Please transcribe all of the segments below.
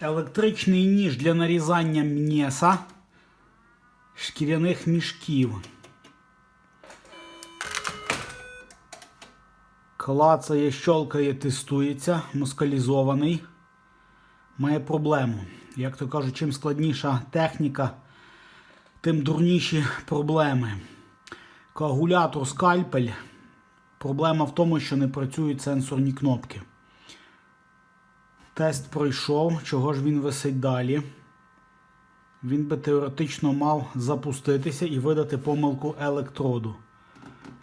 Електричний ніж для нарізання м'яса шкіряних мішків. Клацає, щолкає, тестується, москалізований. Має проблему. Як то кажуть, чим складніша техніка, тим дурніші проблеми. Коагулятор скальпель. Проблема в тому, що не працюють сенсорні кнопки. Тест пройшов, чого ж він висить далі. Він би теоретично мав запуститися і видати помилку електроду.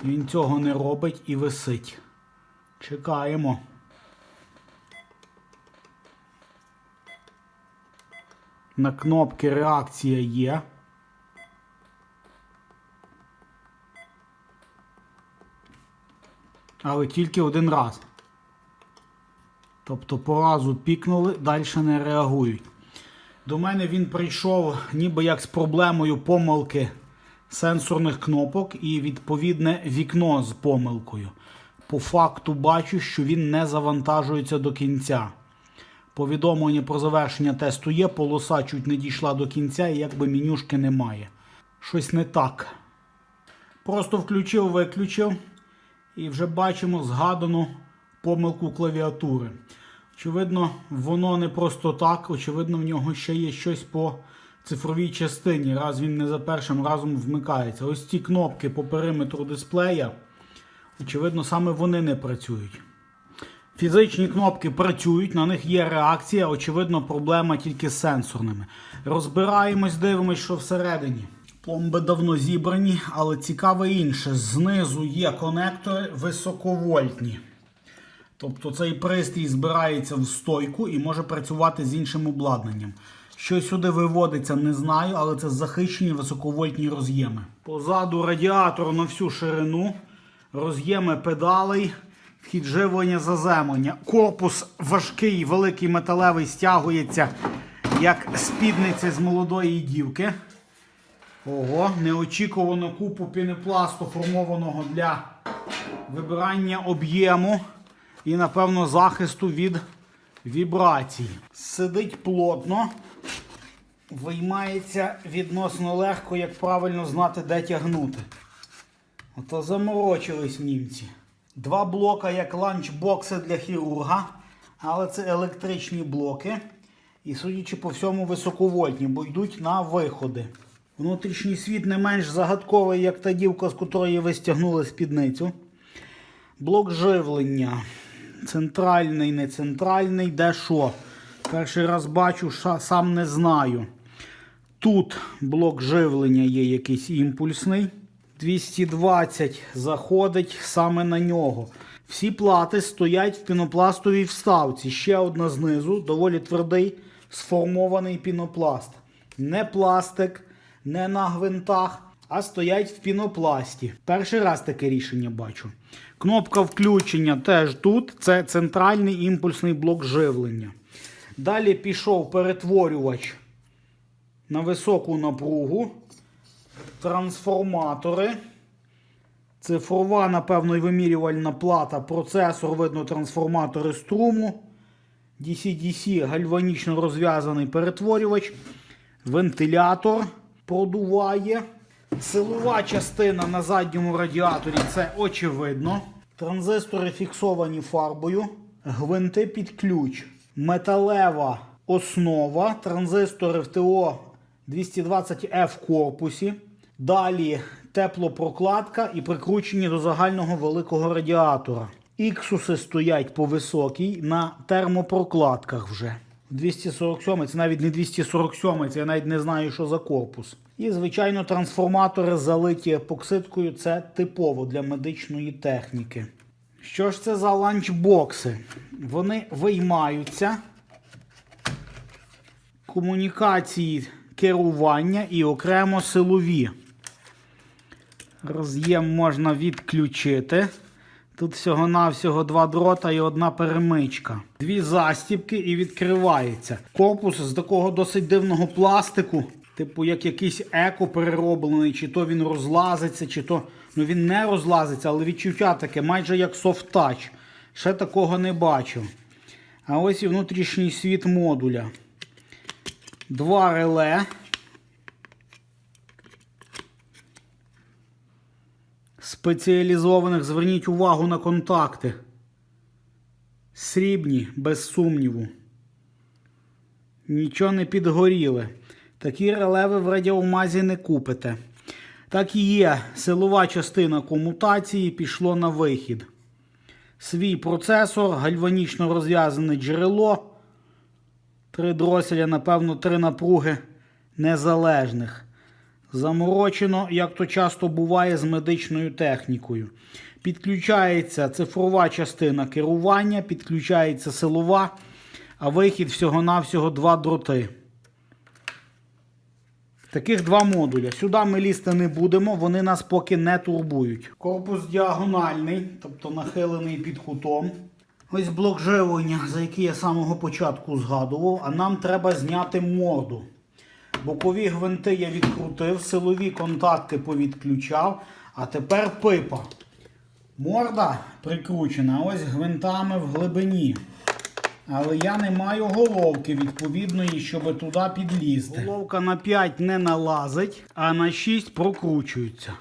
Він цього не робить і висить. Чекаємо. На кнопки реакція є. Але тільки один раз. Тобто по разу пікнули, далі не реагують. До мене він прийшов ніби як з проблемою помилки сенсорних кнопок і відповідне вікно з помилкою. По факту бачу, що він не завантажується до кінця. Повідомлення про завершення тесту є, полоса чуть не дійшла до кінця і якби менюшки немає. Щось не так. Просто включив, виключив і вже бачимо згадану помилку клавіатури. Очевидно, воно не просто так, очевидно, в нього ще є щось по цифровій частині, раз він не за першим разом вмикається. Ось ці кнопки по периметру дисплея, очевидно, саме вони не працюють. Фізичні кнопки працюють, на них є реакція, очевидно, проблема тільки з сенсорними. Розбираємось, дивимось, що всередині. Пломби давно зібрані, але цікаве інше. Знизу є конектори високовольтні. Тобто цей пристрій збирається в стойку і може працювати з іншим обладнанням. Що сюди виводиться, не знаю, але це захищені високовольтні роз'єми. Позаду радіатор на всю ширину, роз'єми педалей, вхід живлення заземлення. Корпус важкий, великий металевий стягується, як спідниця з молодої дівки. Ого, неочікувано купу пінопласту, формованого для вибирання об'єму і, напевно, захисту від вібрацій. Сидить плотно, виймається відносно легко, як правильно знати, де тягнути. Ото заморочились німці. Два блока як ланчбокси для хірурга, але це електричні блоки. І, судячи по всьому, високовольтні, бо йдуть на виходи. Внутрішній світ не менш загадковий, як та дівка, з котрої ви стягнули спідницю. Блок живлення. Центральний, не центральний, де що. Перший раз бачу, сам не знаю. Тут блок живлення є якийсь імпульсний. 220 заходить саме на нього. Всі плати стоять в пінопластовій вставці. Ще одна знизу, доволі твердий сформований пінопласт. Не пластик, не на гвинтах, а стоять в пінопласті. Перший раз таке рішення бачу. Кнопка включення теж тут. Це центральний імпульсний блок живлення. Далі пішов перетворювач на високу напругу. Трансформатори. Цифрова, напевно, і вимірювальна плата, процесор, видно, трансформатори струму. DC-DC гальванічно розв'язаний перетворювач. Вентилятор продуває. Силова частина на задньому радіаторі це очевидно. Транзистори фіксовані фарбою. Гвинти під ключ. Металева основа. Транзистори в ТО 220F корпусі. Далі теплопрокладка і прикручені до загального великого радіатора. Іксуси стоять по високій на термопрокладках вже. 247 це навіть не 247, це я навіть не знаю, що за корпус. І, звичайно, трансформатори залиті епоксидкою це типово для медичної техніки. Що ж це за ланчбокси? Вони виймаються комунікації керування і окремо силові. Роз'єм можна відключити. Тут всього-навсього два дрота і одна перемичка. Дві застібки і відкривається. Корпус з такого досить дивного пластику, типу як якийсь еко перероблений, чи то він розлазиться, чи то. Ну він не розлазиться, але відчуття таке, майже як софт-тач. Ще такого не бачу. А ось і внутрішній світ модуля. два реле. Спеціалізованих, зверніть увагу на контакти. Срібні, без сумніву. Нічого не підгоріли. Такі реле ви в радіомазі не купите. Так і є, силова частина комутації пішло на вихід. Свій процесор, гальванічно розв'язане джерело. Три дроселя, напевно, три напруги незалежних. Заморочено, як то часто буває з медичною технікою. Підключається цифрова частина керування, підключається силова, а вихід всього-навсього два дроти. Таких два модуля. Сюди ми лізти не будемо, вони нас поки не турбують. Корпус діагональний, тобто нахилений під кутом. Ось блок живлення, за який я з самого початку згадував, а нам треба зняти морду. Бокові гвинти я відкрутив, силові контакти повідключав, а тепер пипа. Морда прикручена ось гвинтами в глибині. Але я не маю головки відповідної, щоб туди підлізти. Головка на 5 не налазить, а на 6 прокручується.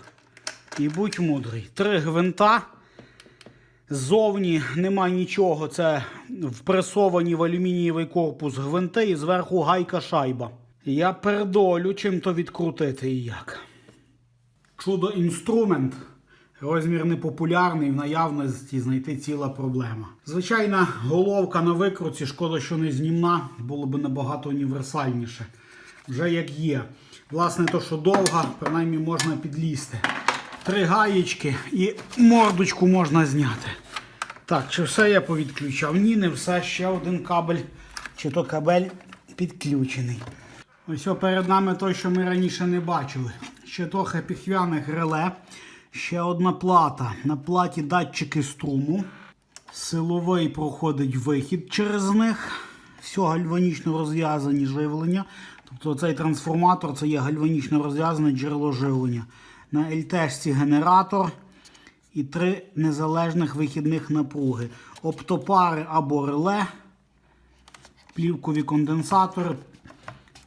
І будь мудрий. Три гвинта. Ззовні нема нічого. Це впресовані в алюмінієвий корпус гвинти і зверху гайка шайба. Я передолю, чим то відкрутити і як. Чудо інструмент. Розмір непопулярний, в наявності знайти ціла проблема. Звичайна головка на викрутці, шкода, що не знімна, було б набагато універсальніше. Вже як є. Власне, то, що довга, принаймні можна підлізти. Три гаєчки і мордочку можна зняти. Так, чи все я повідключав? Ні, не все. Ще один кабель, чи то кабель підключений. Ось перед нами той, що ми раніше не бачили. Ще трохи піхвяних реле. Ще одна плата. На платі датчики струму. Силовий проходить вихід через них. Все гальванічно розв'язані живлення. Тобто цей трансформатор це є гальванічно розв'язане джерело живлення. На ЛТшці генератор і три незалежних вихідних напруги. Оптопари або реле, плівкові конденсатори,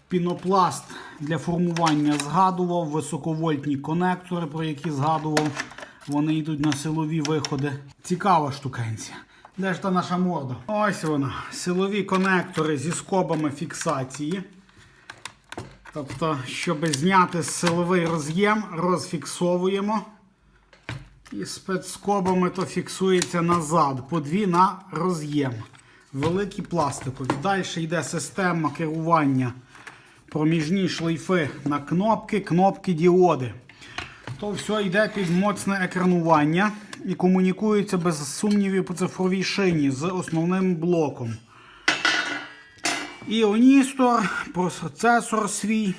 пінопласт для формування згадував, високовольтні конектори, про які згадував. Вони йдуть на силові виходи. Цікава штукенція. Де ж та наша морда? Ось вона. Силові конектори зі скобами фіксації. Тобто, щоб зняти силовий роз'єм, розфіксовуємо. І спецскобами то фіксується назад. По дві на роз'єм. Великі пластикові. Далі йде система керування. Проміжні шлейфи на кнопки, кнопки діоди. То все йде під моцне екранування і комунікується без сумнівів по цифровій шині з основним блоком. Іоністор, процесор свій.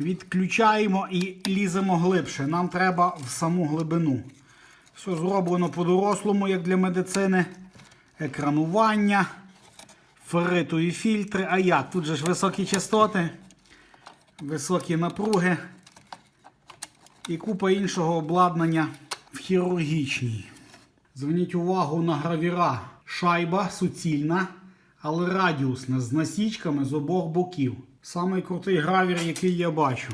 Відключаємо і ліземо глибше. Нам треба в саму глибину. Все зроблено по-дорослому, як для медицини. Екранування, ферритові фільтри. А як? Тут же ж високі частоти, високі напруги і купа іншого обладнання в хірургічній. Зверніть увагу на гравіра. Шайба суцільна, але радіусна з насічками з обох боків. Самий крутий гравір, який я бачу.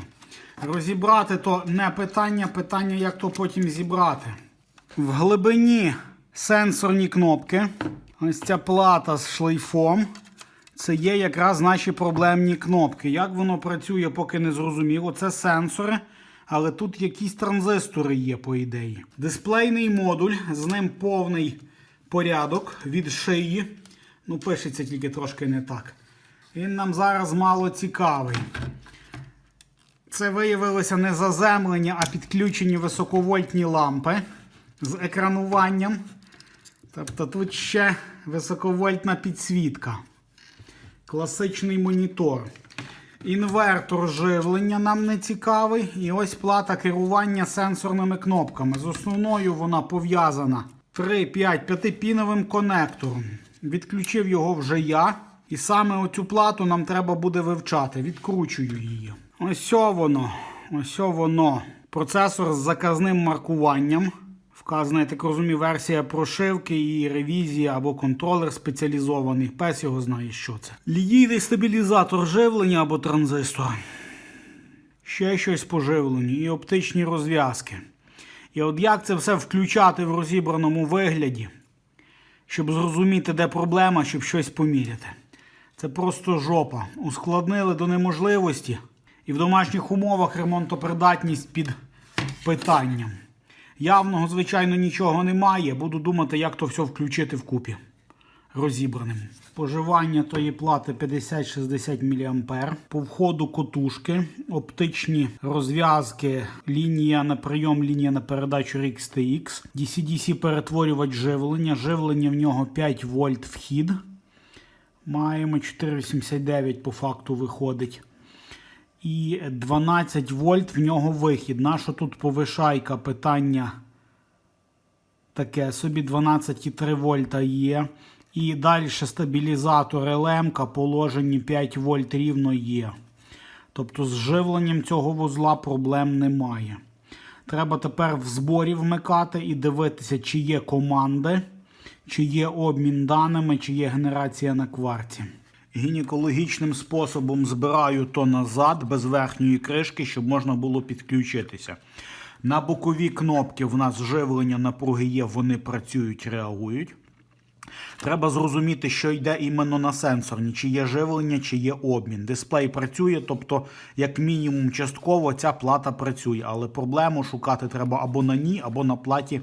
Розібрати то не питання, питання, як то потім зібрати. В глибині сенсорні кнопки. Ось ця плата з шлейфом. Це є якраз наші проблемні кнопки. Як воно працює, поки не зрозуміло. Це сенсори, але тут якісь транзистори є, по ідеї. Дисплейний модуль, з ним повний порядок від шиї. Ну, пишеться тільки трошки не так. Він нам зараз мало цікавий. Це виявилося не заземлення, а підключені високовольтні лампи з екрануванням. Тобто тут ще високовольтна підсвітка. Класичний монітор. Інвертор живлення нам не цікавий. І ось плата керування сенсорними кнопками. З основною вона пов'язана 3-5 п'ятипіновим конектором. Відключив його вже я. І саме оцю плату нам треба буде вивчати. Відкручую її. Ось воно. Ось воно. Процесор з заказним маркуванням. Вказана, я так розумію, версія прошивки і ревізія або контролер спеціалізований. Пес його знає, що це. Лінійний стабілізатор живлення або транзистор. Ще щось по живленню і оптичні розв'язки. І от як це все включати в розібраному вигляді, щоб зрозуміти, де проблема, щоб щось поміряти. Це просто жопа. Ускладнили до неможливості. І в домашніх умовах ремонтопридатність під питанням. Явного, звичайно, нічого немає. Буду думати, як то все включити вкупі. Розібраним. Споживання тої плати 50-60 мА. По входу котушки, оптичні розв'язки, лінія на прийом, лінія на передачу RX-TX. DC-DC перетворювач живлення. Живлення в нього 5 вольт вхід. Маємо 4,89 по факту виходить. І 12 вольт в нього вихід. Наша тут повишайка питання таке собі 12,3 вольта є. І далі стабілізатор ЛМ положені 5 вольт рівно є. Тобто з живленням цього вузла проблем немає. Треба тепер в зборі вмикати і дивитися, чи є команди, чи є обмін даними, чи є генерація на кварці. Гінекологічним способом збираю то назад без верхньої кришки, щоб можна було підключитися. На бокові кнопки в нас живлення напруги є, вони працюють, реагують. Треба зрозуміти, що йде іменно на сенсорні, чи є живлення, чи є обмін. Дисплей працює, тобто, як мінімум, частково ця плата працює, але проблему шукати треба або на ній, або на платі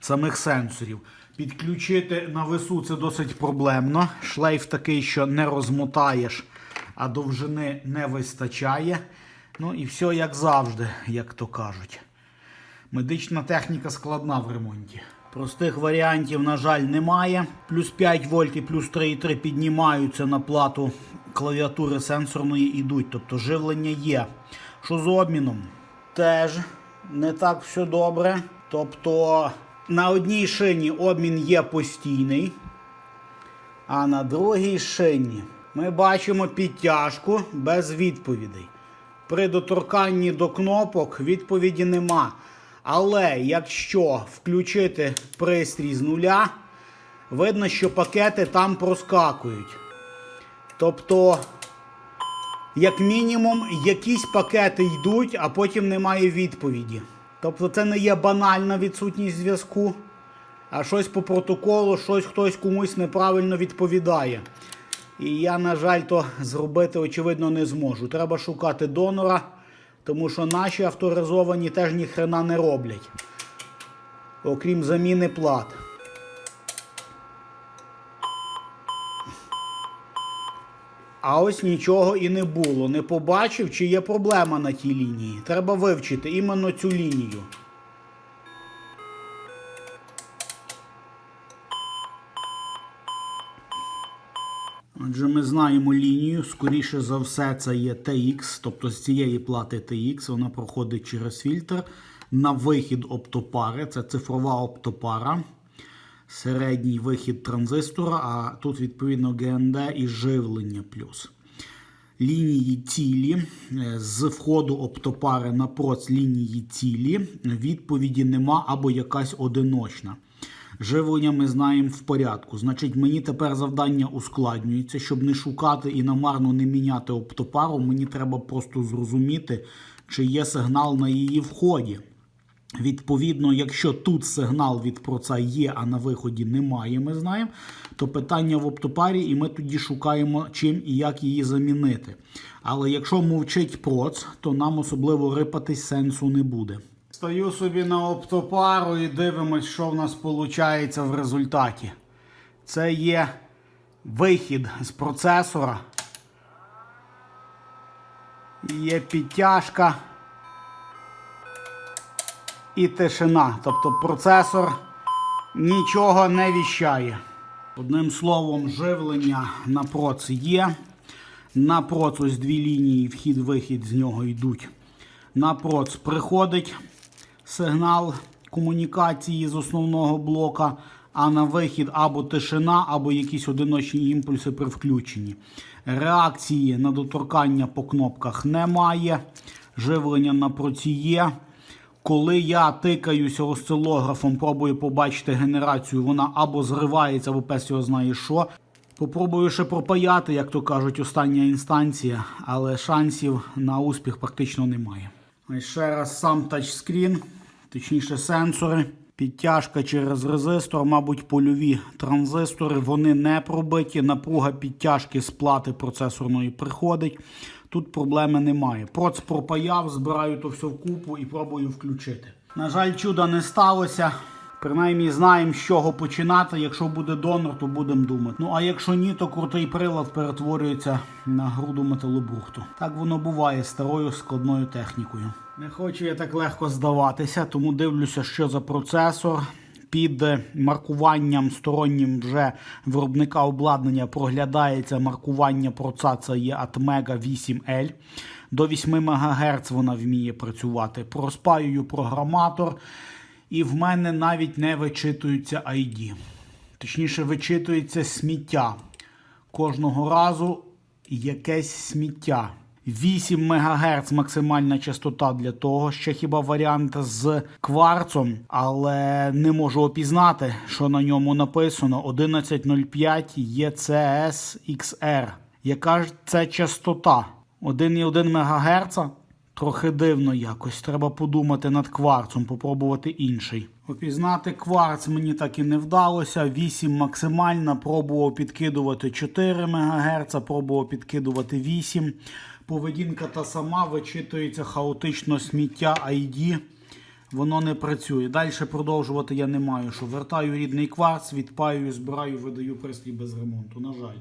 самих сенсорів. Підключити на весу це досить проблемно. Шлейф такий, що не розмотаєш, а довжини не вистачає. Ну і все як завжди, як то кажуть. Медична техніка складна в ремонті. Простих варіантів, на жаль, немає. Плюс 5 вольт і плюс 3,3 піднімаються на плату клавіатури сенсорної йдуть. Тобто живлення є. Що з обміном? Теж не так все добре. Тобто на одній шині обмін є постійний, а на другій шині ми бачимо підтяжку без відповідей. При доторканні до кнопок відповіді нема. Але якщо включити пристрій з нуля, видно, що пакети там проскакують. Тобто, як мінімум, якісь пакети йдуть, а потім немає відповіді. Тобто це не є банальна відсутність зв'язку, а щось по протоколу, щось хтось комусь неправильно відповідає. І я, на жаль, то зробити, очевидно, не зможу. Треба шукати донора, тому що наші авторизовані теж ніхрена не роблять. Окрім заміни плат. А ось нічого і не було. Не побачив, чи є проблема на тій лінії. Треба вивчити іменно цю лінію. Отже, ми знаємо лінію. Скоріше за все, це є TX, тобто з цієї плати TX, вона проходить через фільтр на вихід оптопари. Це цифрова оптопара. Середній вихід транзистора, а тут, відповідно, ГНД і живлення плюс. Лінії цілі е, з входу оптопари на проц лінії цілі. Відповіді нема або якась одиночна. Живлення ми знаємо в порядку. Значить, мені тепер завдання ускладнюється, щоб не шукати і намарно не міняти оптопару. Мені треба просто зрозуміти, чи є сигнал на її вході. Відповідно, якщо тут сигнал від проца є, а на виході немає, ми знаємо, то питання в оптопарі, і ми тоді шукаємо, чим і як її замінити. Але якщо мовчить проц, то нам особливо рипатись сенсу не буде. Стою собі на оптопару і дивимось, що в нас виходить в результаті. Це є вихід з процесора. Є підтяжка і тишина. Тобто процесор нічого не віщає. Одним словом, живлення на проц є. На проц ось дві лінії, вхід-вихід з нього йдуть. На проц приходить сигнал комунікації з основного блока, а на вихід або тишина, або якісь одиночні імпульси при включенні. Реакції на доторкання по кнопках немає. Живлення на проці є. Коли я тикаюся осцилографом, пробую побачити генерацію, вона або зривається, або пес його знає що. Попробую ще пропаяти, як то кажуть, остання інстанція, але шансів на успіх практично немає. А ще раз сам тачскрін, точніше сенсори. Підтяжка через резистор, мабуть, польові транзистори, вони не пробиті. Напруга підтяжки з плати процесорної приходить. Тут проблеми немає. Проц пропаяв, збираю то все вкупу і пробую включити. На жаль, чуда не сталося. Принаймні знаємо, з чого починати. Якщо буде донор, то будемо думати. Ну а якщо ні, то крутий прилад перетворюється на груду металобрухту. Так воно буває старою складною технікою. Не хочу я так легко здаватися, тому дивлюся, що за процесор. Під маркуванням стороннім вже виробника обладнання проглядається маркування проца, це є Atmega 8L. До 8 МГц вона вміє працювати. Проспаюю програматор, і в мене навіть не вичитується ID. Точніше, вичитується сміття. Кожного разу якесь сміття. 8 МГц максимальна частота для того. Ще хіба варіант з кварцом, але не можу опізнати, що на ньому написано 1105 ECS XR. Яка ж це частота? 1,1 МГц? Трохи дивно якось. Треба подумати над кварцом, попробувати інший. Опізнати кварц мені так і не вдалося. 8 максимальна. Пробував підкидувати 4 МГц, пробував підкидувати 8. Поведінка та сама вичитується хаотично сміття ID. Воно не працює. Далі продовжувати я не маю. Що вертаю рідний кварц, відпаюю, збираю, видаю пристрій без ремонту. На жаль.